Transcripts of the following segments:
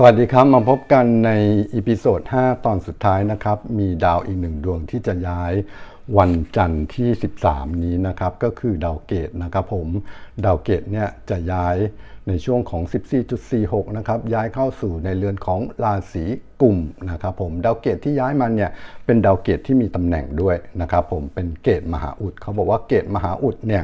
สวัสดีครับ มาพบกันในอีพิโซด 5 ตอนสุดท้ายนะครับ มีดาวอีกหนึ่งดวงที่จะย้ายวันจันทร์ที่ 13 นี้นะครับ ก็คือดาวเกตนะครับผมดาวเกตเนี่ยจะย้ายในช่วงของ 14.46 นะครับ ย้ายเข้าสู่ในเรือนของราศี กลุ่มนะครับผมดาวเกตที่ย้ายมาเนี่ยเป็นดาวเกตที่มีตำแหน่งด้วยนะครับผมเป็นเกตมหาอุดเขาบอกว่าเกตมหาอุดเนี่ย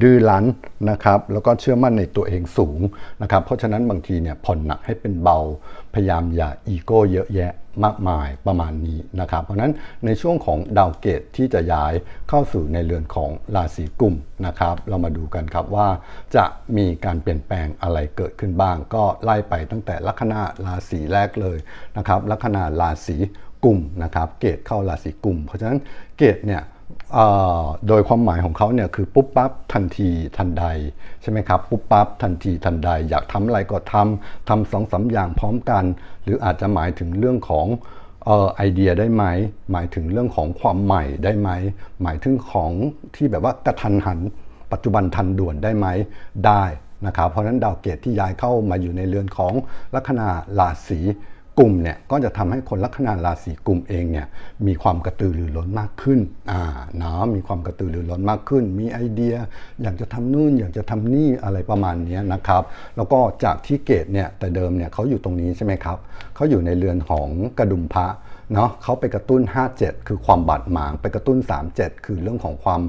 ดื้อรั้นนะครับแล้วก็เชื่อมั่นในตัวเองสูงนะครับเพราะฉะนั้นบางทีเนี่ยผ่อนหนักให้เป็นเบาพยายามอย่าอีโก้เยอะแยะมากมายประมาณนี้นะครับ เพราะฉะนั้นในช่วงของดาวเกตที่จะย้ายเข้าสู่ในเรือนของราศีกุมนะครับ เรามาดูกันครับว่าจะมีการเปลี่ยนแปลงอะไรเกิดขึ้นบ้าง ก็ไล่ไปตั้งแต่ลัคนาราศีแรกเลยนะครับลัคนาราศีกุมนะครับเกตเข้าราศีกุม เพราะฉะนั้นเกตเนี่ยโดยความหมายของเขาเนี่ยคือปุ๊บปั๊บทันทีทันใดใช่ไหมครับปุ๊บปั๊บทันทีทันใด อยากทำอะไรก็ทำทำสองสามอย่างพร้อมกัน หรืออาจจะหมายถึงเรื่องของออไอเดียได้ไหม หมายถึงเรื่องของความใหม่ได้ไหม หมายถึงของที่แบบว่ากระทันหัน ปัจจุบันทันด่วนได้ไหมได้นะครับเพราะฉะนั้นดาวเกตที่ย้ายเข้ามาอยู่ในเรือนของลัคนาราศี กลุ่มเนี่ยก็จะทำให้คนลัคนาราศีกลุ่มเองเนี่ยมีความกระตือรือร้นมากขึ้นอ่าเนาะมีความกระตือรือร้นมากขึ้น มีไอเดีย อยากจะทำนู่นอยากจะทำนี่อะไรประมาณนี้นะครับ แล้วก็จากที่เกตเนี่ยแต่เดิมเนี่ยเขาอยู่ตรงนี้ใช่ไหมครับเขาอยู่ในเรือนของกระดุมพระเนาะเขาไปกระตุ้น 57 คือความบาดหมาง ไปกระตุ้น 37 คือเรื่องของความ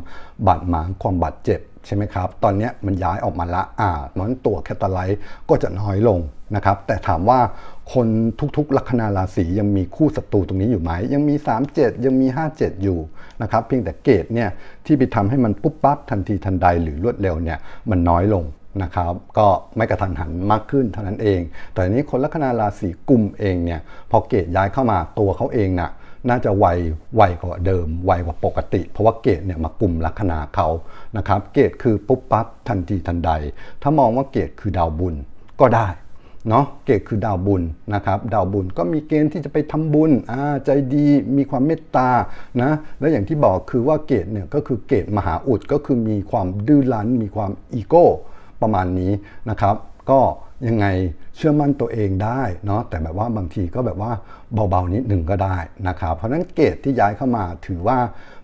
บาดหมาง ความบาดเจ็บ ใช่ไหมครับ ตอนนี้มันย้ายออกมาละอ่านั้นตัวแคตาไลท์ก็จะน้อยลงนะครับ แต่ถามว่าคนทุกๆ ลัคนาราศียังมีคู่ศัตรูตรงนี้อยู่ไหม ยังมี 37 ยังมี 57 อยู่นะครับ เพียงแต่เกตเนี่ยที่ไปทำให้มันปุ๊บปั๊บทันทีทันใดหรือรวดเร็วเนี่ยมันน้อยลงนะครับก็ไม่กระทันหันมากขึ้นเท่านั้นเอง แต่นี้คนลัคนาราศีกุมเองเนี่ยพอเกตย้ายเข้ามาตัวเขาเองน่ะ น่าจะไวไวกว่าเดิมไวกว่าปกติ เพราะว่าเกตเนี่ยมากลุ่มลัคนาเขานะครับเกตคือปุ๊บปั๊บทันทีทันใด ถ้ามองว่าเกตคือดาวบุญก็ได้เนาะเกตคือดาวบุญนะครับดาวบุญก็มีเกณฑ์ที่จะไปทำบุญอ่าใจดีมีความเมตตานะและอย่างที่บอกคือว่าเกตเนี่ยก็คือเกตมหาอุดก็คือมีความดื้อรั้น มีความอีโก้ประมาณนี้นะครับ ก็ ยังไงเชื่อมั่นตัวเองได้เนาะแต่แบบว่าบางทีก็แบบว่าเบาๆนิดหนึ่งก็ได้นะครับเพราะฉะนั้นเกตที่ย้ายเข้ามาถือว่า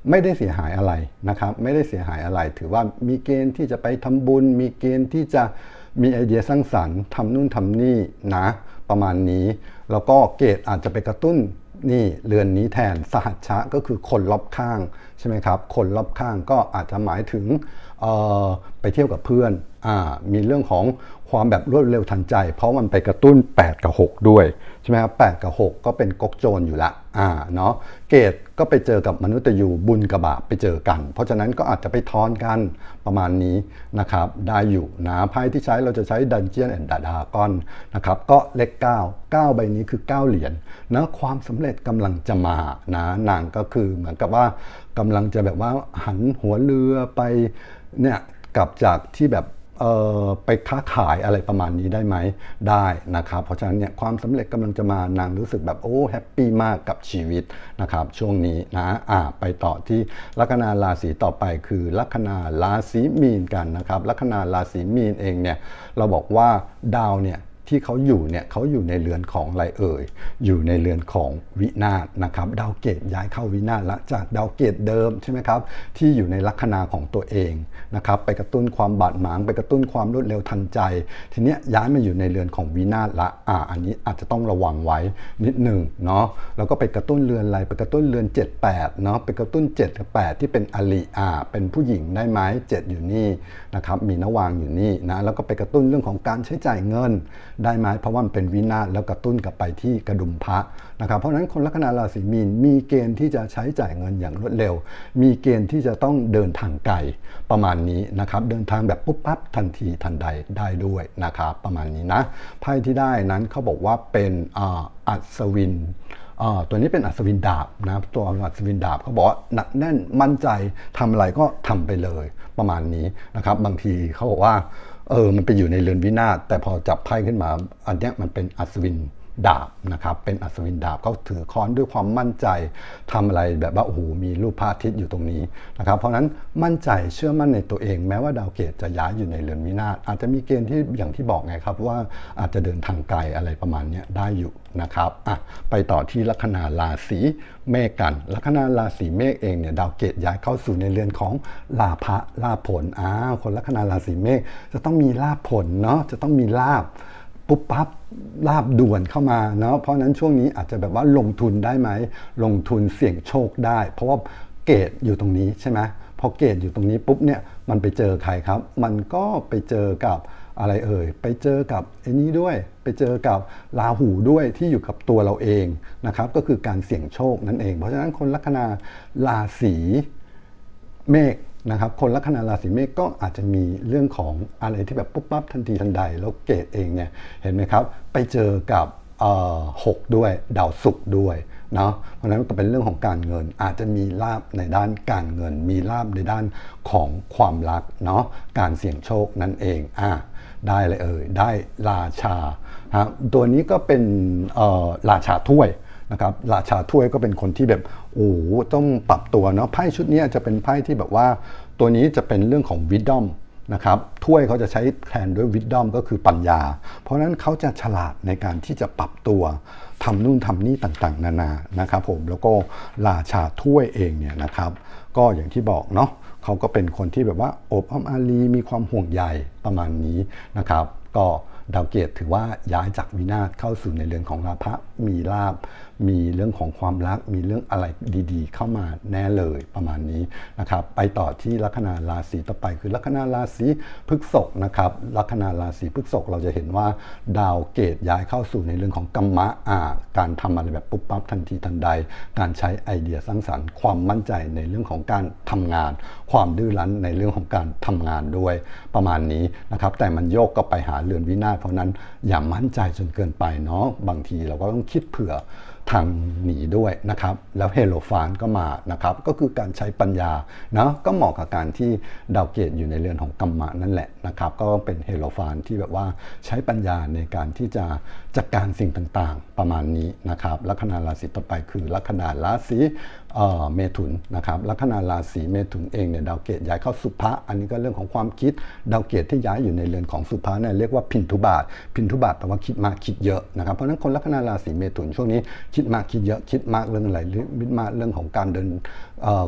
ไม่ได้เสียหายอะไรนะครับไม่ได้เสียหายอะไร ถือว่ามีเกณฑ์ที่จะไปทำบุญ มีเกณฑ์ที่จะมีไอเดียสร้างสรรค์ทำนู่นทำนี่นะประมาณนี้ แล้วก็เกตอาจจะไปกระตุ้นนี่เรือนนี้แทนสหัชชะก็คือคนรอบข้างใช่ไหมครับ คนรอบข้างก็อาจจะหมายถึง ไปเที่ยวกับเพื่อนอมีเรื่องของความแบบรวดเร็วทันใจ เพราะมันไปกระตุ้น 8 กับ 6 ด้วย ใช่ไหมครับ8กับ6 ก็เป็นก๊กโจรอยู่ละอ่าเนาะเกตก็ไปเจอกับมนุษย์ยูบุญกับบาปไปเจอกัน เพราะฉะนั้นก็อาจจะไปทอนกันประมาณนี้นะครับ ได้อยู่นะไพ่ที่ใช้เราจะใช้ดันเจียนแอนด์ดาดากอนนะครับก็เลข9 9 ใบนี้คือ 9 เหรียญนะความสำเร็จกำลังจะมานะนางก็คือเหมือนกับว่า กำลังจะแบบว่าหันหัวเรือไปเนี่ยกลับจากที่แบบเอ่อไปค้าขายอะไรประมาณนี้ได้ไหมได้นะครับ เพราะฉะนั้นเนี่ยความสำเร็จกำลังจะมานางรู้สึกแบบโอ้แฮปปี้มากกับชีวิตนะครับช่วงนี้นะอ่าไปต่อที่ลัคนาราศีต่อไปคือลัคนาราศีมีนกันนะครับลัคนาราศีมีนเองเนี่ยเราบอกว่าดาวเนี่ย ที่เขาอยู่เนี่ยเขาอยู่ในเรือนของอะไรเอ่ย อยู่ในเรือนของวินาศนะครับดาวเกตย้ายเข้าวินาศละจากดาวเกตเดิมใช่ไหมครับที่อยู่ในลัคนาของตัวเองนะครับไปกระตุ้นความบาดหมาง ไปกระตุ้นความรวดเร็วทันใจ ทีเนี้ยย้ายมาอยู่ในเรือนของวินาศละอ่าอันนี้อาจจะต้องระวังไว้นิดหนึ่งเนาะแล้วก็ไปกระตุ้นเรือนอะไรไปกระตุ้นเรือน 78เนาะไปกระตุ้น7กับ8ที่เป็นอลิอ่าเป็นผู้หญิงได้ไหม7อยู่นี่นะครับมีนวางอยู่นี่นะแล้วก็ไปกระตุ้นเรื่องของการใช้จ่ายเงินได้ไหมเพราะว่ามันเป็นวินาศแล้วกระตุ้นกลับไปที่กระดุมพระนะครับเพราะฉะนั้นคนลัคนาราศีมีนมีเกณฑ์ที่จะใช้จ่ายเงินอย่างรวดเร็ว มีเกณฑ์ที่จะต้องเดินทางไกลประมาณนี้นะครับเดินทางแบบปุ๊บปั๊บทันทีทันใดได้ด้วยนะครับประมาณนี้นะไพ่ที่ได้นั้นเขาบอกว่าเป็นอัศวินตัวนี้เป็นอัศวินดาบนะตัวอัศวินดาบเขาบอกว่าหนักแน่นมั่นใจทำอะไรก็ทำไปเลยประมาณนี้นะครับบางทีเขาบอกว่า เออ มันไปอยู่ในเรือนวินาศแต่พอจับไพ่ขึ้นมา อันเนี้ยมันเป็นอัศวิน ดาบนะครับเป็นอัศวินดาบเขาถือค้อนด้วยความมั่นใจทำอะไรแบบว่าโอ้โหมีรูปพระอาทิตย์อยู่ตรงนี้นะครับเพราะฉะนั้นมั่นใจเชื่อมั่นในตัวเอง แม้ว่าดาวเกตจะย้ายอยู่ในเรือนวินาศอาจจะมีเกณฑ์ที่อย่างที่บอกไงครับว่าอาจจะเดินทางไกลอะไรประมาณนี้ได้อยู่นะครับอะไปต่อที่ลัคนาราศีเมษกัน ลัคนาราศีเมษเองเนี่ยดาวเกตย้ายเข้าสู่ในเรือนของลาภะลาภผลอ้าวคนลัคนาราศีเมษจะต้องมีลาภผลเนาะจะต้องมีลาภปุ๊บปั๊บ ลาบด่วนเข้ามาเนาะเพราะนั้นช่วงนี้อาจจะแบบว่าลงทุนได้ไหม ลงทุนเสี่ยงโชคได้ เพราะว่าเกรดอยู่ตรงนี้ใช่ไหมพอเกรดอยู่ตรงนี้ปุ๊บเนี่ยมันไปเจอใครครับ มันก็ไปเจอกับอะไรเอ่ย ไปเจอกับไอ้นี้ด้วย ไปเจอกับราหูด้วยที่อยู่กับตัวเราเองนะครับ ก็คือการเสี่ยงโชคนั่นเอง เพราะฉะนั้นคนลัคนาราศีเมฆ นะครับคนลัคนาราศีเมษก็อาจจะมีเรื่องของอะไรที่แบบปุ๊บปั๊บทันทีทันใด แล้วเกตเองเนี่ยเห็นไหมครับ ไปเจอกับหกด้วยดาวศุกร์ด้วยเนาะเพราะฉะนั้นก็เป็นเรื่องของการเงิน อาจจะมีลาบในด้านการเงิน มีลาบในด้านของความรักเนาะการเสี่ยงโชคนั่นเองอะได้เลยเอ่ยได้ราชาฮะตัวนี้ก็เป็นราชาถ้วย นะครับราชาถ้วยก็เป็นคนที่แบบโอ้โหต้องปรับตัวเนาะไพ่ชุดนี้จะเป็นไพ่ที่แบบว่า ตัวนี้จะเป็นเรื่องของ wisdom นะครับถ้วยเขาจะใช้แทนด้วย wisdom ก็คือปัญญา เพราะฉะนั้นเขาจะฉลาดในการที่จะปรับตัวทำนู่นทำนี่ต่างๆ นานานะครับผมแล้วก็ราชาถ้วยเองเนี่ยนะครับ ก็อย่างที่บอกเนาะเขาก็เป็นคนที่แบบว่าอบอ้อมอารีมีความห่วงใยประมาณนี้นะครับ ก็ดาวเกตถือว่าย้ายจากวินาศเข้าสู่ในเรือนของลาภะมีลาบ มีเรื่องของความรัก มีเรื่องอะไรดีๆ เข้ามาแน่เลยประมาณนี้นะครับไปต่อที่ลัคนาราศีต่อไปคือลัคนาราศีพฤษภนะครับลัคนาราศีพฤษภเราจะเห็นว่า ดาวเกตย้ายเข้าสู่ในเรื่องของกรรมะอ่าการทำอะไรแบบปุ๊บปั๊บทันทีทันใด การใช้ไอเดียสร้างสรรค์ ความมั่นใจในเรื่องของการทำงาน ความดื้อรั้นในเรื่องของการทำงานด้วยประมาณนี้นะครับแต่มันโยกก็ไปหาเรือนวินาศเพราะนั้นอย่ามั่นใจจนเกินไปเนาะบางทีเราก็ต้องคิดเผื่อทางหนีด้วยนะครับ แล้วเฮโลฟานก็มานะครับ ก็คือการใช้ปัญญานะก็เหมาะกับการที่ดาวเกตอยู่ในเรือนของกรรมะนั่นแหละนะครับ ก็เป็นเฮโลฟานที่แบบว่าใช้ปัญญาในการที่จะ จัดการสิ่งต่างๆ ประมาณนี้นะครับลัคนาราศีต่อไปคือลัคนาราศีเมถุนนะครับลัคนาราศีเมถุนเองเนี่ยดาวเกตย้ายเข้าสุภะอันนี้ก็เรื่องของความคิดดาวเกตที่ย้ายอยู่ในเรือนของสุภะเนี่ยเรียกว่าพินทุบาท พินทุบาทแปลว่าคิดมากคิดเยอะนะครับเพราะฉะนั้นคนลัคนาราศีเมถุนช่วงนี้คิดมากคิดเยอะคิดมากเรื่องอะไรคิดมากเรื่องของการเดิน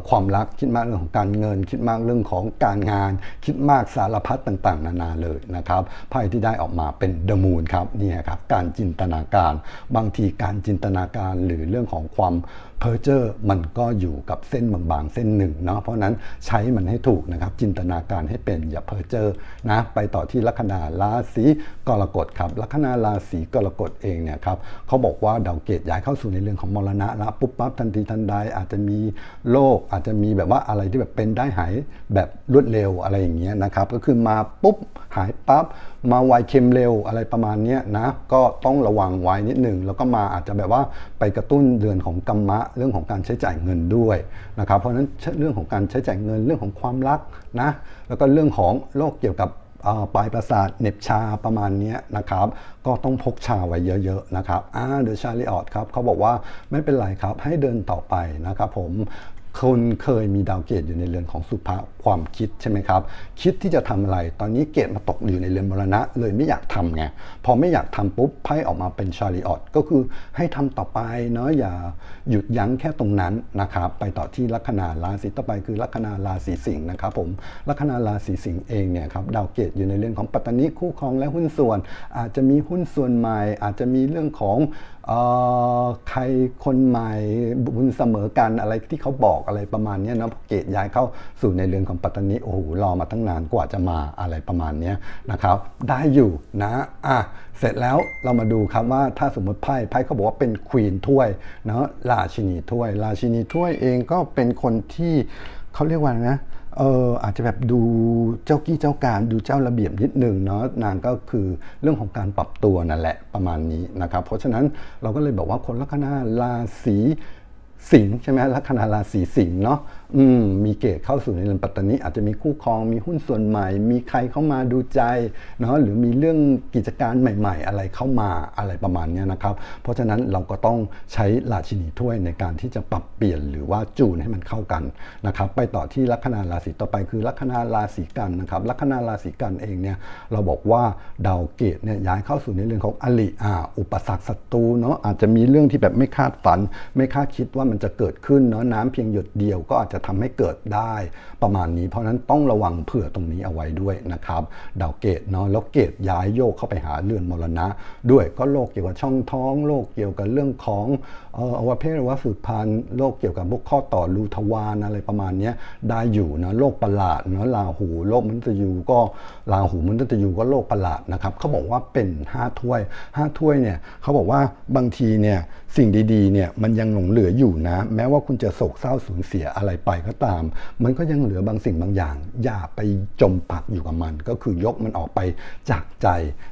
ความรักคิดมากเรื่องของการเงิน คิดมากเรื่องของการงาน คิดมากสารพัดต่างๆ นานาเลยนะครับไพ่ที่ได้ออกมาเป็นเดอะมูนครับนี่ครับการจินตนาการ บางทีการจินตนาการหรือเรื่องของความเพอร์เจอร์มันก็อยู่กับเส้นบางๆ เส้นหนึ่งเนาะเพราะนั้นใช้มันให้ถูกนะครับ จินตนาการให้เป็นอย่าเพอร์เจอร์นะไปต่อที่ลัคนาราศีกรกฎครับลัคนาราศีกรกฎเองเนี่ยครับเขาบอกว่าดาวเกตย้ายเข้าสู่ในเรื่องของมรณะละปุ๊บปั๊บทันทีทันใดอาจจะมีโรคอาจจะมีแบบว่าอะไรที่แบบเป็นได้หายแบบรวดเร็วอะไรอย่างเงี้ยนะครับก็คือมาปุ๊บหายปั๊บมาไวเค็มเร็วอะไรประมาณเนี้ยนะก็ต้องระวังไว้นิดหนึ่งแล้วก็มาอาจจะแบบว่าไปกระตุ้นเดือนของกรรมะเรื่องของการใช้จ่ายเงินด้วยนะครับ เพราะฉะนั้นเรื่องของการใช้จ่ายเงินเรื่องของความรักนะแล้วก็เรื่องของโรคเกี่ยวกับปลายประสาทเหน็บชาประมาณนี้นะครับ ก็ต้องพกชาไว้เยอะๆนะครับอ่าเดอะชาริออตครับเขาบอกว่าไม่เป็นไรครับให้เดินต่อไปนะครับผม คุณเคยมีดาวเกตอยู่ในเรือนของสุภาความคิดใช่ไหมครับ คิดที่จะทำอะไร ตอนนี้เกตมาตกอยู่ในเรือนมรณะ เลยไม่อยากทำไง พอไม่อยากทำปุ๊บไพ่ออกมาเป็นชาริออตก็คือให้ทำต่อไปเนาะอย่าหยุดยั้งแค่ตรงนั้นนะครับ ไปต่อที่ลัคนาราศีต่อไปคือลัคนาราศีสิงห์นะครับผมลัคนาราศีสิงห์เองเนี่ยครับดาวเกตอยู่ในเรื่องของปัตตานิคู่ครองและหุ้นส่วน อาจจะมีหุ้นส่วนใหม่ อาจจะมีเรื่องของออใครคนใหม่บุญเสมอกันอะไรที่เขาบอกอะไรประมาณนี้เนาะเกตย้ายเข้าสู่ในเรือนของปัตตานีโอ้โหรอมาตั้งนานกว่าจะมาอะไรประมาณนี้นะครับได้อยู่นะอะเสร็จแล้วเรามาดูครับว่าถ้าสมมติไพ่ไพ่เขาบอกว่าเป็นควีนถ้วยเนาะราชินีถ้วย ราชินีถ้วยเองก็เป็นคนที่เขาเรียกว่านะเอออาจจะแบบดูเจ้ากี้เจ้าการดูเจ้าระเบียบนิดหนึ่งเนาะนางก็คือเรื่องของการปรับตัวนั่นแหละประมาณนี้นะครับเพราะฉะนั้นเราก็เลยบอกว่าคนลัคนาราศี สิงใช่ไหมลัคนาราศีสิงเนาะอืมมีเกตเข้าสู่ในเรือนปัตตานีอาจจะมีคู่ครองมีหุ้นส่วนใหม่ มีใครเข้ามาดูใจเนาะหรือมีเรื่องกิจการใหม่ ๆ อะไรเข้ามาอะไรประมาณนี้นะครับ เพราะฉะนั้นเราก็ต้องใช้ราชินีถ้วยในการที่จะปรับเปลี่ยนหรือว่าจูนให้มันเข้ากันนะครับ ไปต่อที่ลัคนาราศีต่อไปคือลัคนาราศีกันนะครับลัคนาราศีกันเองเนี่ยเราบอกว่าดาวเกตเนี่ยย้ายเข้าสู่ในเรื่องของอลิอาอุปสรรคศัตรูเนาะอาจจะมีเรื่องที่แบบไม่คาดฝัน ไม่คาดคิดว่ามันจะเกิดขึ้นเนาะน้ำเพียงหยดเดียวก็อาจจะทำให้เกิดได้ประมาณนี้ เพราะฉะนั้นต้องระวังเผื่อตรงนี้เอาไว้ด้วยนะครับดาวเกตเนาะแล้วเกตย้ายโยกเข้าไปหาเรือนมรณะ ด้วยก็โรคเกี่ยวกับช่องท้องโรคเกี่ยวกับเรื่องของเอ่ออวัยวะเพศว่าสืบพันธุ์โรคเกี่ยวกับพวกข้อต่อรูทวารอะไรประมาณนี้ได้อยู่นะโรคประหลาดเนาะราหูโรคมันุษย์ยูก็ราหูมันุษย์ยูก็โรคประหลาดนะครับเขาบอกว่าเป็น 5 ถ้วย 5 ถ้วยเนี่ยเขาบอกว่าบางทีเนี่ย สิ่งดีๆเนี่ยมันยังหลงเหลืออยู่นะ แม้ว่าคุณจะโศกเศร้าสูญเสียอะไรไปก็ตาม มันก็ยังเหลือบางสิ่งบางอย่าง อย่าไปจมปักอยู่กับมัน ก็คือยกมันออกไปจากใจ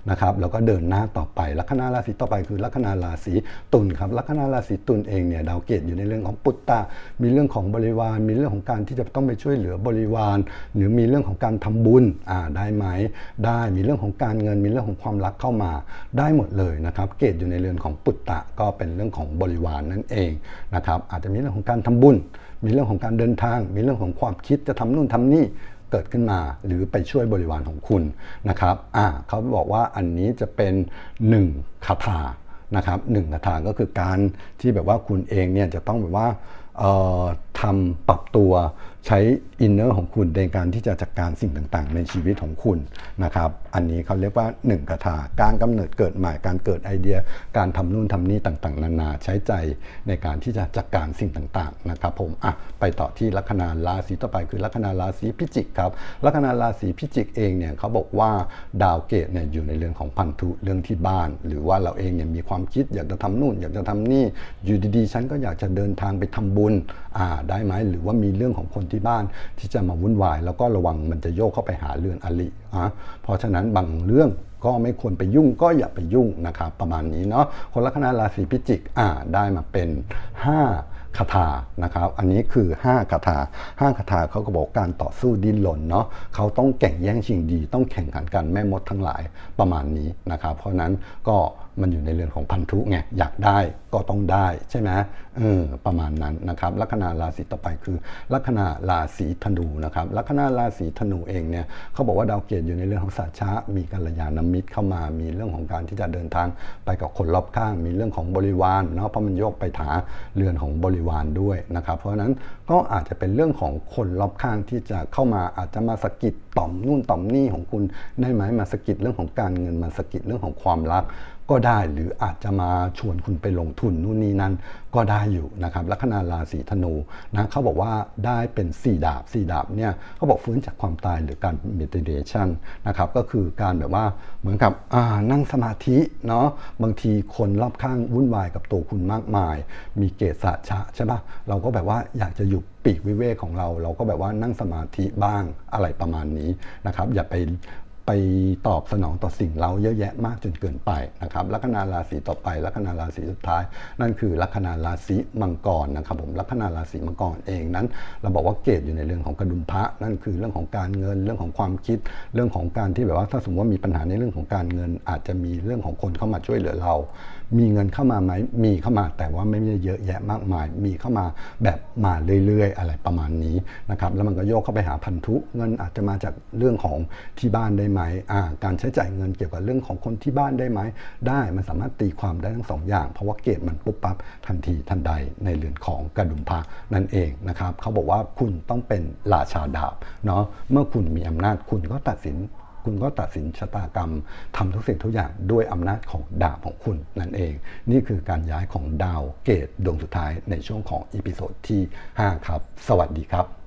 นะครับแล้วก็เดินหน้าต่อไป ลัคนาราศีต่อไปคือลัคนาราศีตุลครับลัคนาราศีตุลเองเนี่ยดาวเกตอยู่ในเรื่องของปุตตะมีเรื่องของบริวาร มีเรื่องของการที่จะต้องไปช่วยเหลือบริวาร หรือมีเรื่องของการทำบุญอ่าได้ไหมได้มีเรื่องของการเงินมีเรื่องของความรักเข้ามาได้หมดเลยนะครับเกตอยู่ในเรือนของปุตตะก็เป็นเรื่องของบริวารนั่นเองนะครับอาจจะมีเรื่องของการทำบุญ มีเรื่องของการเดินทาง มีเรื่องของความคิดจะทำนู่นทำนี่เกิดขึ้นมาหรือไปช่วยบริวารของคุณนะครับอ่าเขาบอกว่าอันนี้จะเป็นหนึ่งคาถานะครับหนึ่งคาถาก็คือการที่แบบว่าคุณเองเนี่ยจะต้องแบบว่าทำปรับตัว ใช้อินเนอร์ของคุณในการที่จะจัดการสิ่งต่างๆ ในชีวิตของคุณนะครับ อันนี้เขาเรียกว่า1คาถาการกำเนิดเกิดใหม่การเกิดไอเดีย การทำนู่นทำนี่ต่างๆ นานาใช้ใจในการที่จะจัดการสิ่งต่างๆนะครับผมอะไปต่อที่ลัคนาราศีต่อไปคือลัคนาราศีพิจิกครับลัคนาราศีพิจิกเองเนี่ยเขาบอกว่าดาวเกตเนี่ยอยู่ในเรื่องของพันธุเรื่องที่บ้าน หรือว่าเราเองเนี่ยมีความคิดอยากจะทำนู่น อยากจะทำนี่อยู่ดีๆฉันก็อยากจะเดินทางไปทำบุญอ่าได้ไหมหรือว่ามีเรื่องของคนที่บ้านที่จะมาวุ่นวาย แล้วก็ระวังมันจะโยกเข้าไปหาเรือนอลิอะเพราะฉะนั้นบางเรื่องก็ไม่ควรไปยุ่งก็อย่าไปยุ่งนะครับประมาณนี้เนาะคนลัคนาราศีพิจิกอ่าได้มาเป็น 5 คาถานะครับ อันนี้คือ 5 คาถา 5 คาถาเขาก็บอกการต่อสู้ดิ้นรนเนาะเขาต้องแข่งแย่งชิงดี ต้องแข่งขันกันแม่มดทั้งหลายประมาณนี้นะครับ เพราะฉะนั้นก็ มันอยู่ในเรืองของพันธุไงอยากได้ก็ต้องได้ใช่ไหมเออประมาณนั้นนะครับลัคนาราศีต่อไปคือลัคนาราศีธนูนะครับลัคนาราศีธนูเองเนี่ยเขาบอกว่าดาวเกตอยู่ในเรื่องของสัจฉะมีกัลยาณมิตรเข้ามา มีเรื่องของการที่จะเดินทางไปกับคนรอบข้าง มีเรื่องของบริวารเนาะเพราะมันโยกไปถาเรือนของบริวารด้วยนะครับเพราะฉะนั้นก็อาจจะเป็นเรื่องของคนรอบข้างที่จะเข้ามาอาจจะมาสะกิดต่อมนู่นต่อมนี่ของคุณได้ไหมมาสะกิดเรื่องของการเงินมาสะกิดเรื่องของความรักก็ได้หรืออาจจะมาชวนคุณไปลงทุนนู่นนี่นั่นก็ได้อยู่นะครับลัคนาราศีธนูนะเขาบอกว่าได้เป็น 4 ดาบ 4 ดาบเนี่ยเขาบอกฟื้นจากความตายหรือการ meditation นะครับก็คือการแบบว่าเหมือนกับนั่งสมาธิเนาะบางทีคนรอบข้างวุ่นวายกับตัวคุณมากมาย มีเกศสัชะใช่ปะเราก็แบบว่าอยากจะอยู่ปีกวิเวกของเรา เราก็แบบว่านั่งสมาธิบ้างอะไรประมาณนี้นะครับอย่าไป ไปตอบสนองต่อสิ่งเราเยอะแยะมากจนเกินไปนะครับลัคนาราศีต่อไปลัคนาราศีสุดท้าย นั่นคือลัคนาราศีมังกรนะครับผมลัคนาราศีมังกรเองนั้น เราบอกว่าเกตอยู่ในเรื่องของกระดุมพระนั่นคือเรื่องของการเงินเรื่องของความคิด เรื่องของการที่แบบว่าถ้าสมมติว่ามีปัญหาในเรื่องของการเงิน อาจจะมีเรื่องของคนเข้ามาช่วยเหลือเรามีเงินเข้ามาไหมมีเข้ามาแต่ว่าไม่ได้เยอะแยะมากมาย มีเข้ามาแบบมาเรื่อยๆ อะไรประมาณนี้นะครับแล้วมันก็โยกเข้าไปหาพันธุเงินอาจจะมาจากเรื่องของที่บ้านได้ไหมการใช้จ่ายเงินเกี่ยวกับเรื่องของคนที่บ้านได้ไหมได้มันสามารถตีความได้ทั้งสองอย่าง เพราะว่าเกตมันปุ๊บปั๊บทันทีทันใดในเรือนของกระดุมพระนั่นเองนะครับเขาบอกว่าคุณต้องเป็นราชาดาบเนาะเมื่อคุณมีอำนาจคุณก็ตัดสิน คุณก็ตัดสินชะตากรรมทำทุกสิ่งทุกอย่างด้วยอำนาจของดาวของคุณนั่นเอง นี่คือการย้ายของดาวเกตดวงสุดท้ายในช่วงของอีพิโซดที่ 5 ครับ สวัสดีครับ